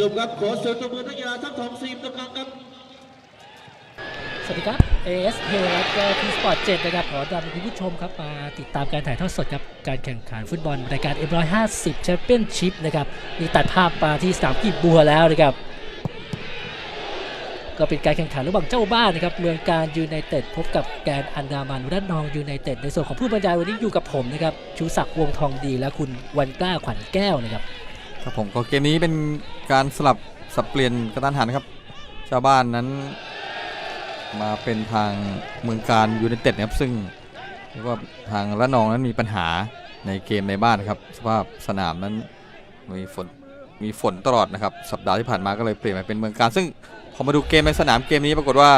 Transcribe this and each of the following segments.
ชมครับขอเสียงตบมือนักกีฬาทั้งสองทีมต่อกันครับสวัสดีครับ ASK และก็ทีสปอร์ต7นะครับขอต้อนรับคุณผู้ชมครับมาติดตามการถ่ายทอดสดครับการแข่งขันฟุตบอลรายการ M150 แชมเปี้ยนชิพนะครับนี่ตัดภาพมาที่สนามกีบบัวแล้วนะครับก็เป็นการแข่งขันระหว่างเจ้าบ้านนะครับเมืองการยูไนเต็ดพบกับแกนอันดามันระนองยูไนเต็ดในส่วนของผู้บรรยายวันนี้อยู่กับผมนะครับชูศักดิ์วงทองดีและคุณวันกล้าขวัญแก้วนะครับ ครับผมก็เกมนี้เป็นการสลับสับเปลี่ยนกระตันหันนะครับ ชาวบ้านนั้น มาเป็นทางเมืองการยูไนเต็ดนะครับซึ่งเรียกว่าทางระนองนั้นมีปัญหาในเกมในบ้านนะครับ สภาพสนามนั้นมีฝนมีฝนตลอดนะครับ สัปดาห์ที่ผ่านมาก็เลยเปลี่ยนมาเป็นเมืองการ ซึ่งพอมาดูเกมในสนามเกมนี้ปรากฏว่า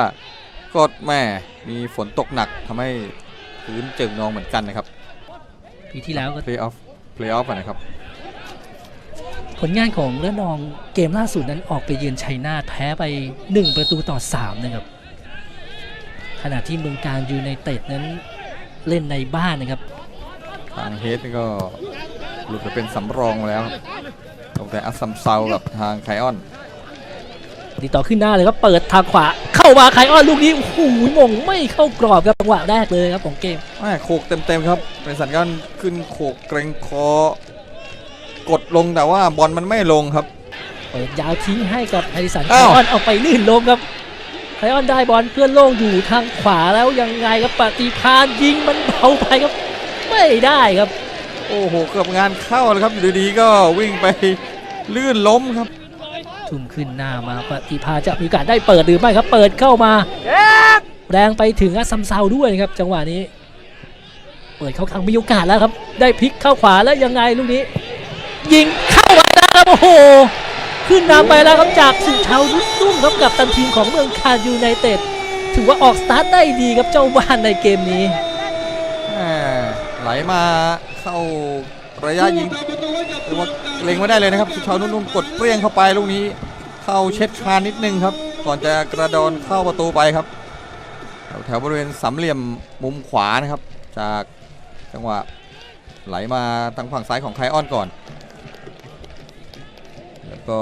ก็แม่มีฝนตกหนักทำให้พื้นเจิ่งนองเหมือนกันนะครับปีที่แล้วก็เพลย์ออฟเพลย์ออฟนะครับ ผลงานของระนองเกมล่าสุดนั้นออกไปเยือนชัยนาทแพ้ไป 1 ประตูต่อ 3 นะครับ ขณะที่เมืองการยูไนเต็ดนั้นเล่นในบ้านนะครับ ทางเฮดนี่ก็หลุดไปเป็นสำรองมาแล้วครับตรงแต่อัสซัมเซากับทางไคออนติดต่อขึ้นหน้าเลยครับเปิดทางขวา เข้ามาไคออนลูกนี้โอ้โหมงไม่เข้ากรอบครับจังหวะแรกเลยครับของเกมแม่โขกเต็มๆครับเป็นสัญญาณขึ้นโขกเกรงคอ กดลงแต่ว่าบอลมันไม่ลงครับเปิดยาวทิ้งให้กับไฮดิสันไคอ้าวออนเอาไปลื่นล้มครับไคออนได้บอลเพื่อนโล่งอยู่ทางขวาแล้วยังไงครับปฏิพานยิงมันเบาไปครับ ไม่ได้ครับ โอ้โหเกือบงานเข้าเลยครับอยู่ดีๆก็วิ่งไปลื่นล้มครับ ทุ่มขึ้นหน้ามาปฏิภาจะมีโอกาสได้เปิดหรือไม่ครับ เปิดเข้ามา แรงไปถึงอัสซัมเซาด้วยครับ จังหวะนี้ เปิดเข้าทางมีโอกาสแล้วครับ ได้พลิกเข้าขวาแล้วยังไงลูกนี้ ยิงเข้ามาแล้วครับโอ้โห ขึ้นนำไปแล้วครับจากสุชาวรุดตุ้มครับกับตันทีมของเมืองคานยูไนเต็ดถือว่าออกสตาร์ทได้ดีครับเจ้าบ้านในเกมนี้ไหลมาเข้าระยะยิงประตูให้กับเรียกว่าเล็งไม่ได้เลยนะครับสุชาวนุ่มๆกดเปรี้ยงเข้าไปลูกนี้ เข้าเช็ดคานนิดนึงครับ ก่อนจะกระโดนเข้าประตูไปครับ แถวบริเวณสามเหลี่ยมมุมขวานะครับ จากจังหวะไหลมาทางฝั่งซ้ายของไคออนก่อน ก็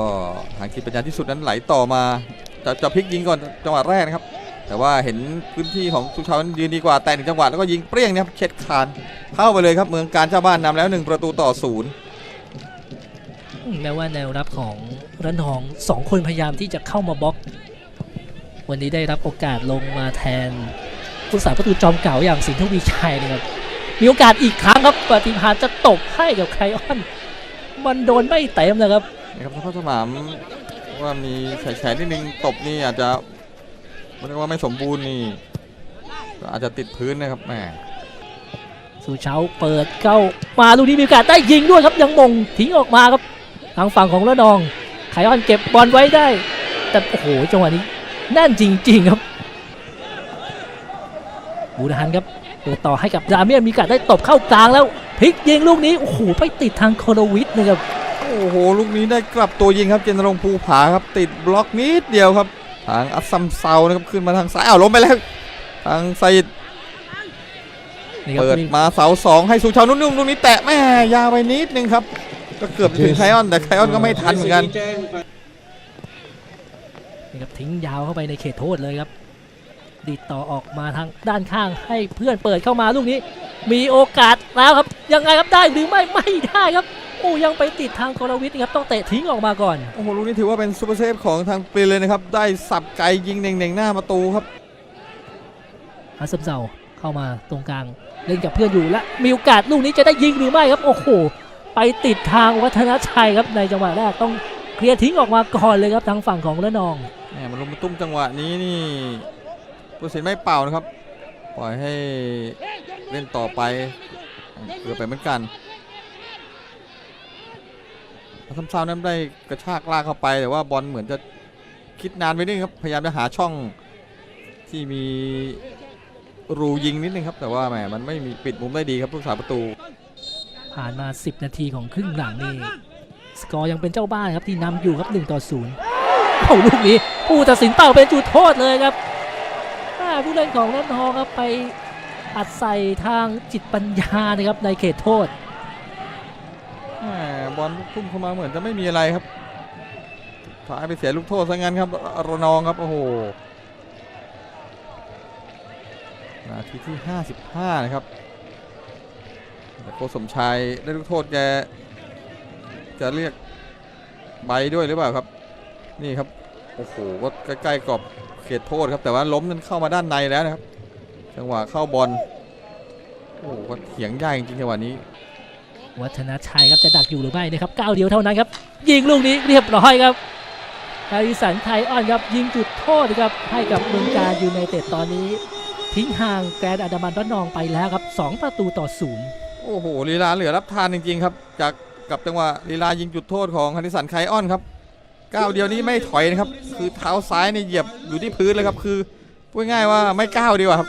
ทางคิดปัญญาที่สุดนั้นไหลต่อมา จะจะพลิกยิงก่อนจังหวะแรกนะครับ แต่ว่าเห็นพื้นที่ของสุชาวันยืนดีกว่าแต่หนึ่งจังหวะแล้วก็ยิงเปรี้ยงนะครับเช็ดคานเข้าไปเลยครับเมืองการเจ้าบ้านนำแล้วหนึ่งประตูต่อศูนย์แม้ว่าแนวรับของระนทองสองคนพยายามที่จะเข้ามาบล็อก วันนี้ได้รับโอกาสลงมาแทนผู้สาประตูจอมเก่าอย่างสินทวีชัยนะครับมีโอกาสอีกครั้งครับปฏิภาณจะตบให้กับไคออน มันโดนไม่เต็มนะครับ นะครับสภาพสนามว่ามีแฉะนิดนึงตบนี่อาจจะเรียกว่าไม่สมบูรณ์นี่อาจจะติดพื้นนะครับแหมสุเช้าเปิดเข้ามาลูกนี้มีโอกาสได้ยิงด้วยครับยังมงทิ้งออกมาครับทางฝั่งของระนองไคออนเก็บบอลไว้ได้ แต่โอ้โหจังหวะนี้แน่นจริง ๆ ครับบูดาฮันครับเปิดต่อให้กับดาเมียนมีโอกาสได้ตบเข้ากลางแล้วพลิกยิงลูกนี้โอ้โหไปติดทางโคโลวิทนะครับ โอ้โหลูกนี้ได้กลับตัวยิงครับเจนรงค์ภูผาครับติดบล็อกนิดเดียวครับ ทางอัสซัมเซานะครับขึ้นมาทางซ้ายอ้าวล้มไปแล้วทางไซดนี่ครับเปิดมาเสาสองให้สุชาวนุ่มๆลูกนี้แตะแม่ยาวไปนิดนึงครับ ก็เกือบจะถึงไคออนแต่ไคออนก็ไม่ทันเหมือนกันแจ้งไปนี่ครับทิ้งยาวเข้าไปในเขตโทษเลยครับดีดต่อออกมาทางด้านข้างให้เพื่อนเปิดเข้ามาลูกนี้ มีโอกาสแล้วครับยังไงครับได้หรือไม่ไม่ได้ครับ โอ้ยังไปติดทางกรวิทย์นะครับต้องเตะทิ้งออกมาก่อน โอ้โหลูกนี้ถือว่าเป็นซูเปอร์เซฟของทางปรีเลยนะครับ ได้สับไกลยิงเน่งๆหน้าประตูครับฮัสซัมเซาเข้ามาตรงกลางเล่นกับเพื่อนอยู่และมีโอกาสลูกนี้จะได้ยิงหรือไม่ครับโอ้โหไปติดทางวัฒนชัยครับในจังหวะแรกต้องเคลียร์ทิ้งออกมาก่อนเลยครับทางฝั่งของระนองแหมมันลงมาตุ้มจังหวะนี้นี่ผู้ตัดสินไม่เป่านะครับ ปล่อยให้เล่นต่อไปเกือบไปเหมือนกัน ทำซาวนั้นได้กระชากลากเข้าไปแต่ว่าบอลเหมือนจะคิดนานไปนิดนึงครับพยายามจะหาช่องที่มีรูยิงนิดนึงครับ แต่ว่าแหมมันไม่มีปิดมุมได้ดีครับผู้สาประตู ผ่านมา 10 นาทีของครึ่งหลังนี่สกอร์ยังเป็นเจ้าบ้านครับที่นำอยู่ครับ1ต่อ0เอาลูกนี้ผู้ตัดสินเป่าเป็นจุดโทษเลยครับอ่าผู้เล่นของระนองครับไปอัดใส่ทางจิตปัญญานะครับในเขตโทษแหม บอลพุ่งเข้ามาเหมือนจะไม่มีอะไรครับท้ายไปเสียลูกโทษซะงั้นครับระนองครับโอ้โหนาทีที่ 55 นะครับแต่โค้ชสมชายได้ลูกโทษแกจะเรียกใบด้วยหรือเปล่าครับ นี่ครับโอ้โหก็ใกล้ๆกรอบเขตโทษครับ แต่ว่าล้มนั้นเข้ามาด้านในแล้วนะครับ จังหวะเข้าบอลโอ้โหเถียงยากจริงๆจังหวะนี้ วัฒนชัยครับจะดักอยู่หรือไม่นะครับก้าวเดียวเท่านั้นครับ ยิงลูกนี้เรียบร้อยครับคาริสันไทยออนครับยิงจุดโทษครับให้กับเมืองการยูไนเต็ดตอนนี้ ทิ้งห่างแกรนด์อันดามันระนองไปแล้วครับ 2 ประตูต่อศูนย์โอ้โหลีลาเหลือรับทานจริงๆครับ จากกับจังหวะลีลายิงจุดโทษของฮันดิสันไคออนครับก้าวเดียวนี้ไม่ถอยนะครับ คือเท้าซ้ายเนี่ยเหยียบอยู่ที่พื้นเลยครับ คือพูดง่ายว่าไม่ก้าวดีกว่าครับ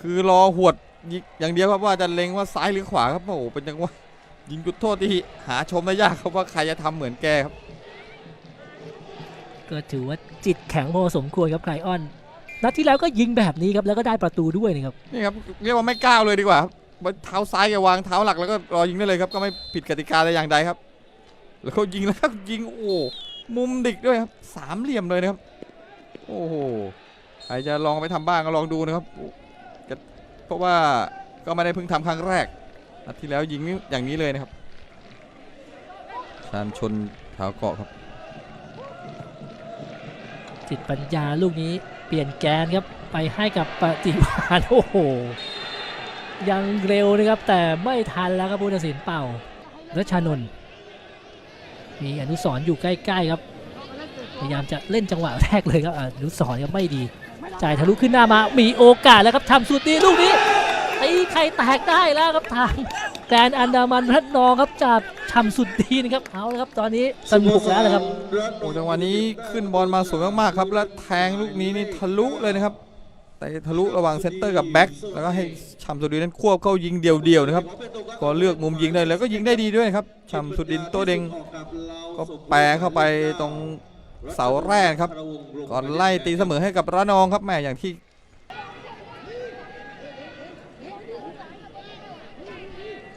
คือรอหวดอย่างเดียวครับว่าจะเล็งว่าซ้ายหรือขวาครับโอ้โหเป็นจังหวะ ยิงจุดโทษที่หาชมได้ยากครับว่าใครจะทำเหมือนแกครับ ก็ถือว่าจิตแข็งพอสมควรครับไคออนนัดที่แล้วก็ยิงแบบนี้ครับแล้วก็ได้ประตูด้วยนะครับนี่ครับเรียกว่าไม่ก้าวเลยดีกว่าครับเท้าซ้ายแกวางเท้าหลักแล้วก็รอยิงได้เลยครับก็ไม่ผิดกติกาแต่อย่างใดครับ แล้วเขายิงแล้วครับยิงโอ้มุมดิกด้วยครับสามเหลี่ยมเลยนะครับ โอ้โหใครจะลองไปทำบ้างก็ลองดูนะครับโอ้ก็เพราะว่าก็ไม่ได้เพิ่งทำครั้งแรก นัดที่แล้วยิงอย่างนี้เลยนะครับชานชนเท้าเกาะครับ จิตปัญญาลูกนี้เปลี่ยนแกนครับไปให้กับปฏิวานโอ้โห ยังเร็วนะครับแต่ไม่ทันแล้วครับผู้ตัดสินเป่ารัชานนท์มีอนุสรอยู่ใกล้ๆครับพยายามจะเล่นจังหวะแรกเลยครับอนุสรณ์ครับไม่ดี จ่ายทะลุขึ้นหน้ามา มีโอกาสแล้วครับทำสุดดีลูกนี้ ตีไข่แตกได้แล้วครับทางแกรนอันดามันพัดนองครับจากทำสุดดีนะครับเอาละครับตอนนี้สนุกแล้วนะครับโอ้จังหวะนี้ขึ้นบอลมาสวยมากๆครับ แล้วแทงลูกนี้นี่ทะลุเลยนะครับแต่ทะลุระหว่างเซนเตอร์กับแบ็คแล้วก็ให้ชัมสุดินนั้นควบเข้ายิงเดี่ยวๆนะครับก็เลือกมุมยิงได้แล้วก็ยิงได้ดีด้วยครับชัมสุดินโตเดงก็แปรเข้าไปตรงเสาแรกครับ ก่อนไล่ตีเสมอให้กับระนองครับแม่อย่างที่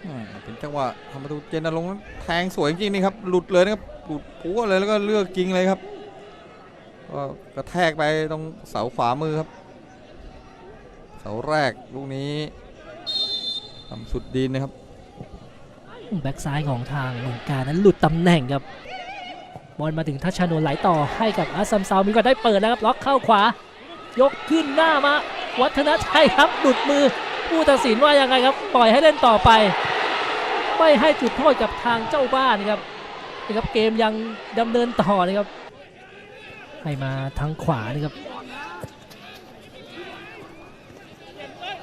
อ่าเป็น จังหวะทำประตูเจนนรงค์แทงสวยจริงๆนี่ครับหลุดเลยนะครับหลุดพัวเลยแล้วก็เลือกยิงเลยครับก็กระแทกไปตรงเสาขวามือครับ เสาแรกลูกนี้ทำสุดดินนะครับแบ็กซ้ายของทางเมืองการนั้นหลุดตำแหน่งครับบอลมาถึงทัชชานนไหลต่อให้กับอาซัมซาวมีก็ได้เปิดแล้วครับล็อกเข้าขวา ยกขึ้นหน้ามา วัฒนชัยครับหลุดมือผู้ตัดสินว่ายังไงครับ ปล่อยให้เล่นต่อไป ไม่ให้จุดโทษกับทางเจ้าบ้านครับนี่ครับเกมยังดำเนินต่อนะครับ ให้มาทางขวานี่ครับ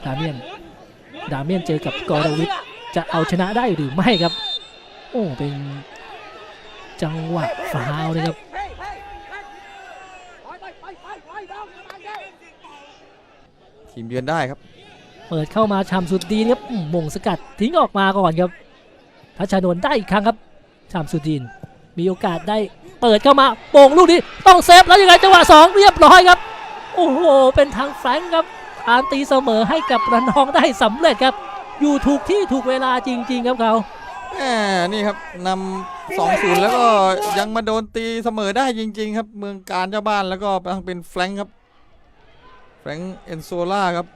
ดาเมียนดาเมียนเจอกับกอรวิทจะเอาชนะได้หรือไม่ครับ โอ้เป็นจังหวะฟาวล์นะครับทีมเยือนได้ครับ เปิดเข้ามาชามสุดดีนครับอืมมงสกัดทิ้งออกมาก่อนครับ ทัชานนท์ได้อีกครั้งครับชามสุดดีนมีโอกาสได้เปิดเข้ามาโป่งลูกนี้ต้องเซฟแล้วยังไงจังหวะสองเรียบร้อยครับ โอ้โห เป็นทางแฟรงครับตามตีเสมอให้กับระนองได้สำเร็จครับ อยู่ถูกที่ถูกเวลาจริง ๆ ครับเขาแหมนี่ครับนำสองศูนย์แล้วก็ยังมาโดนตีเสมอได้จริง ๆ ครับ เมืองการเจ้าบ้านแล้วก็ทางเป็นแฟรงครับแฟรงเอนโซล่าครับ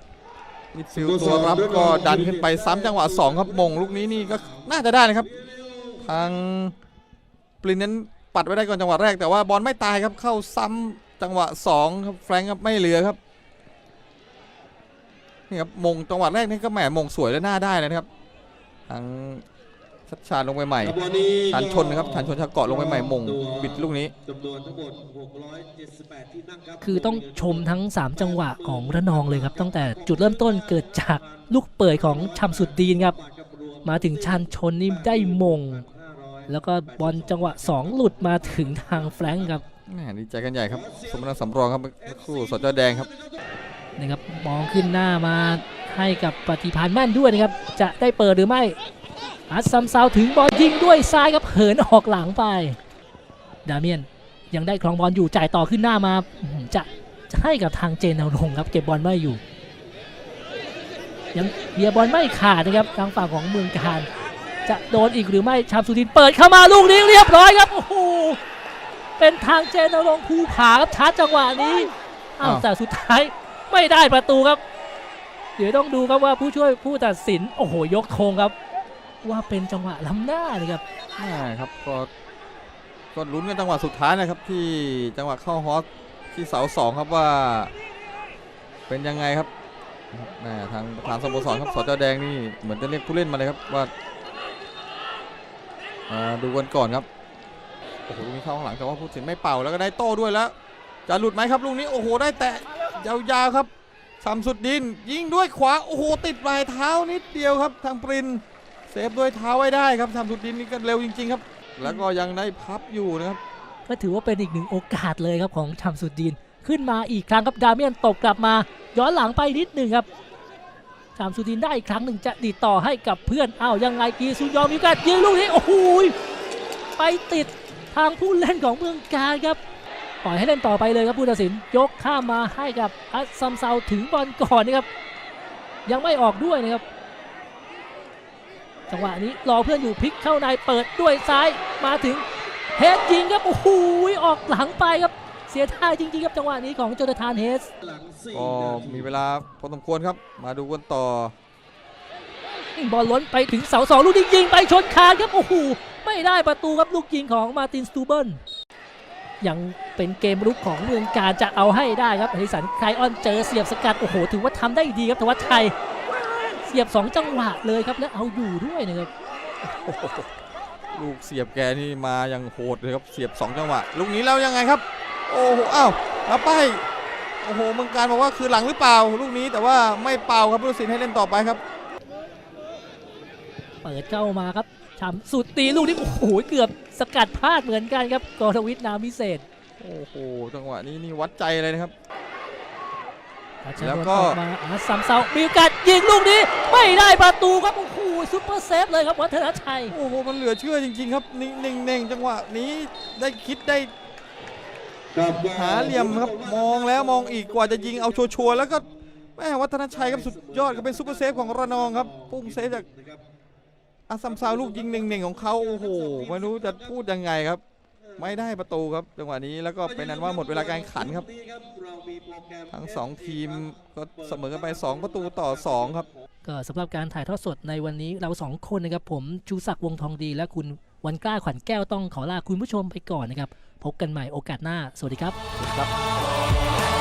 มิดฟิลด์ตัวรับก็ดันขึ้นไปซ้ำจังหวะ2ครับมงลูกนี้นี่ก็น่าจะได้นะครับ ทางปรินนั้นปัดไว้ได้ก่อนจังหวะแรกแต่ว่าบอลไม่ตายครับเข้าซ้ำจังหวะ2ครับแฟรงค์ครับไม่เหลือครับนี่ครับมงจังหวะแรกนี่ก็แหมมงสวยและน่าได้เลยนะครับทาง ชัดชาญลงไปใหม่ชานชนนะครับชานชนชาเกาะลงไปใหม่มงบิดลูกนี้จำนวนทั้งหมด678ที่นั่งครับคือต้องชมทั้ง 3 จังหวะของระนองเลยครับ ตั้งแต่จุดเริ่มต้นเกิดจากลูกเปิดของชัมสุดดีนครับ มาถึงชันชนนี่ได้มง แล้วก็บอลจังหวะ 2 หลุดมาถึงทางแฟรงก์ครับแหม่ดีใจกันใหญ่ครับ สมนักสำรองครับเมื่อสักครู่สจแดงครับนะครับมองขึ้นหน้ามาให้กับปฏิพานแม่นด้วยนะครับ จะได้เปิดหรือไม่ อัสซัมซาวถึงบอลยิงด้วยซ้ายครับเหินออกหลังไป ดาเมียนยังได้ครองบอลอยู่จ่ายต่อขึ้นหน้ามาอื้อหือจะจะให้กับทางเจนเอาลงครับเก็บบอลไม่อยู่ ยังเบียร์บอลไม่ขาดนะครับทางฝั่งของเมืองการ จะโดนอีกหรือไม่ชามสุทินเปิดเข้ามาลูกนี้เรียบร้อยครับโอ้โหเป็นทางเจนรงค์ภูผาครับชาร์จจังหวะนี้อ้าวอ้าวแต่สุดท้ายไม่ได้ประตูครับ เดี๋ยวต้องดูครับว่าผู้ช่วยผู้ตัดสินโอ้โหยกธงครับ ว่าเป็นจังหวะล้ำหน้าเลยครับแม่ครับก็ก็ลุ้นกันจังหวะสุดท้ายนะครับ ที่จังหวะเข้าฮอสที่เสาสองครับว่า เป็นยังไงครับแม่ทางประธานสโมสรครับสจแดงนี่เหมือนจะเรียกผู้เล่นมาเลยครับว่าดูกันก่อนครับโอ้โหลูกนี้เข้าข้างหลังแต่ว่าผู้ตัดสินไม่เป่าแล้วก็ได้โต้ด้วยแล้ว จะหลุดไหมครับลูกนี้โอ้โหได้แตะยาวๆครับซัมสุดดินยิงด้วยขวาโอ้โหติดปลายเท้านิดเดียวครับทางปริน เซฟด้วยเท้าไว้ได้ครับซัมสุดดินนี่ก็เร็วจริง ๆ ครับ แล้วก็ยังได้พับอยู่นะครับ ก็ถือว่าเป็นอีกหนึ่งโอกาสเลยครับของชัมสุดดีนขึ้นมาอีกครั้งครับดาเมียนตกกลับมา ย้อนหลังไปนิดหนึ่งครับชัมสุดดีนได้อีกครั้งหนึ่งจะดีดต่อให้กับเพื่อนอ้าวยังไงกีซุนยอมมีการยิงลูกนี้โอ้โหยไปติดทางผู้เล่นของเมืองการครับปล่อยให้เล่นต่อไปเลยครับผู้ตัดสินยกข้ามมาให้กับอัสซัมเซาถึงบอลก่อนนะครับยังไม่ออกด้วยนะครับ จังหวะนี้รอเพื่อนอยู่พลิกเข้าในเปิดด้วยซ้ายมาถึงเฮดยิงครับโอ้โหออกหลังไปครับเสียท่าจริงๆครับจังหวะนี้ของโจนาธานเฮสหลังสี่ก็นาทีมีเวลาพอสมควรครับ มาดูกันต่อบอลล้นไปถึงเสาสองลูกนี้ยิงไปชนคานครับโอ้โหไม่ได้ประตูครับลูกยิงของมาร์ตินสตูเบิลยังเป็นเกมรุกของเมืองการจะเอาให้ได้ครับอริสันไคออนเจอเสียบสกัดโอ้โหถือว่าทำได้ดีครับธวัชชัยเสียบ 2 จังหวะเลยครับและเอาอยู่ด้วยนะครับลูกเสียบแกนี่มาอย่างโหดเลยครับเสียบ 2 จังหวะ ลูกนี้แล้วยังไงครับ โอ้โหอ้าวแล้วไปโอ้โหเมืองการบอกว่าคือหลังหรือเปล่า ลูกนี้แต่ว่าไม่เป่าครับผู้ตัดสินให้เล่นต่อไปครับ เปิดเข้ามาครับชำสุดตีลูกนี้โอ้โหเกือบสกัดพลาดเหมือนกันครับกรวิทย์นามวิเศษ โอ้โหจังหวะนี้นี่วัดใจเลยนะครับ แล้แล้ววก็ก็มาอาซัมเซามีโอกาสยิงลูกนี้ไม่ได้ประตูครับโอ้โหซุปเปอร์เซฟเลยครับวัฒนชัยโอ้โหมันเหลือเชื่อจริง ๆ ครับนิ่งๆเน่งๆจังหวะนี้ได้คิดได้กับหาเหลี่ยมครับมองแล้วมองอีกกว่าจะยิงเอาชัวร์ๆแล้วก็แม่วัฒนชัยครับสุดยอดก็เป็นซูเปอร์เซฟของระนองครับพุ่งเซฟจากอาซัมซาวลูกยิงหนึ่งๆของเขาโอ้โหไม่รู้จะพูดยังไงครับ ไม่ได้ประตูครับจังหวะนี้แล้วก็เป็นนั้นว่าหมดเวลาการแข่งขันครับเรามีโปรแกรมทั้งสองทีมก็เสมอกันไป 2 ประตูต่อ 2 ครับ ก็สำหรับการถ่ายทอดสดในวันนี้เราสองคนนะครับผมชูศักดิ์วงศ์ทองดี และคุณวันกล้าขวัญแก้วต้องขอลาคุณผู้ชมไปก่อนนะครับ พบกันใหม่โอกาสหน้า สวัสดีครับครับ